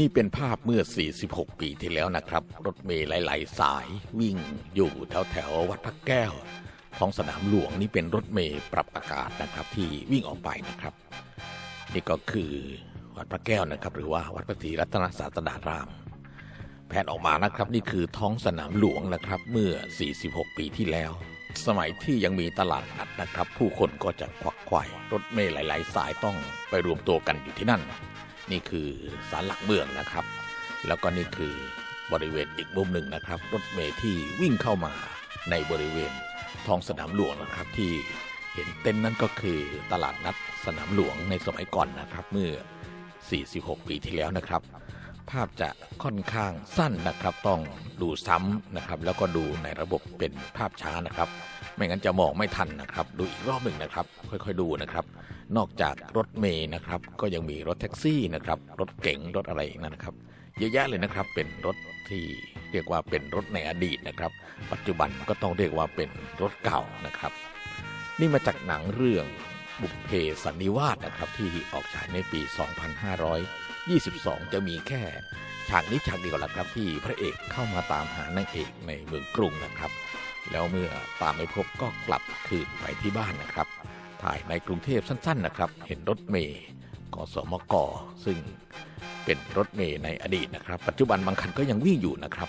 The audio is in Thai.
นี่เป็นภาพเมื่อ 46 ปีที่แล้วนะครับ รถเมล์หลาย ๆ สายวิ่งอยู่แถวแถววัดพระแก้ว ท้องสนามหลวงนี่เป็นรถเมล์ปรับอากาศนะครับ ที่วิ่งออกไปนะครับ นี่ก็คือวัดพระแก้วนะครับ หรือว่าวัดพระศรีรัตนศาสดาราม แผนออกมานะครับ นี่คือท้องสนามหลวงนะครับ เมื่อ 46 ปีที่แล้ว สมัยที่ยังมีตลาดนัดนะครับ ผู้คนก็จะควักไข่รถเมล์หลาย ๆ สายต้องไปรวมตัวกันอยู่ที่นั่น นี่คือศาลหลักเมืองนะครับ แล้วก็นี่คือบริเวณอีกมุมหนึ่งนะครับ รถเมล์ที่วิ่งเข้ามาในบริเวณท้องสนามหลวงนะครับ ที่เห็นเต็นท์นั่นก็คือตลาดนัดสนามหลวงในสมัยก่อนนะครับ เมื่อ 46 ปีที่แล้วนะครับ ภาพจะค่อนข้างสั้นนะครับ ต้องดูซ้ำนะครับ แล้วก็ดูในระบบเป็นภาพช้านะครับ ไม่งั้นจะมองไม่ทันนะครับ ดูอีกรอบหนึ่งนะครับ ค่อยๆดูนะครับ นอกจากรถเมย์นะครับ ก็ยังมีรถแท็กซี่นะครับ รถเก๋งรถอะไรอีกนะครับ เยอะแยะเลยนะครับ เป็นรถที่เรียกว่าเป็นรถในอดีตนะครับ ปัจจุบันก็ต้องเรียกว่าเป็นรถเก่านะครับ นี่มาจากหนังเรื่อง บุพเพสันนิวาสนะครับ ที่ออกฉายในปี 2522 จะมีแค่ฉากนี้ฉากเดียวแหละครับ ที่พระเอกเข้ามาตามหานางเอกในเมืองกรุงนะครับ แล้วเมื่อตามไม่พบก็กลับคืนไปที่บ้านนะครับ ถ่ายในกรุงเทพสั้น ๆ นะครับ เห็นรถเมย์กสมกซึ่งเป็นรถเมย์ในอดีตนะครับ ปัจจุบันบางคันก็ยังวิ่งอยู่นะครับ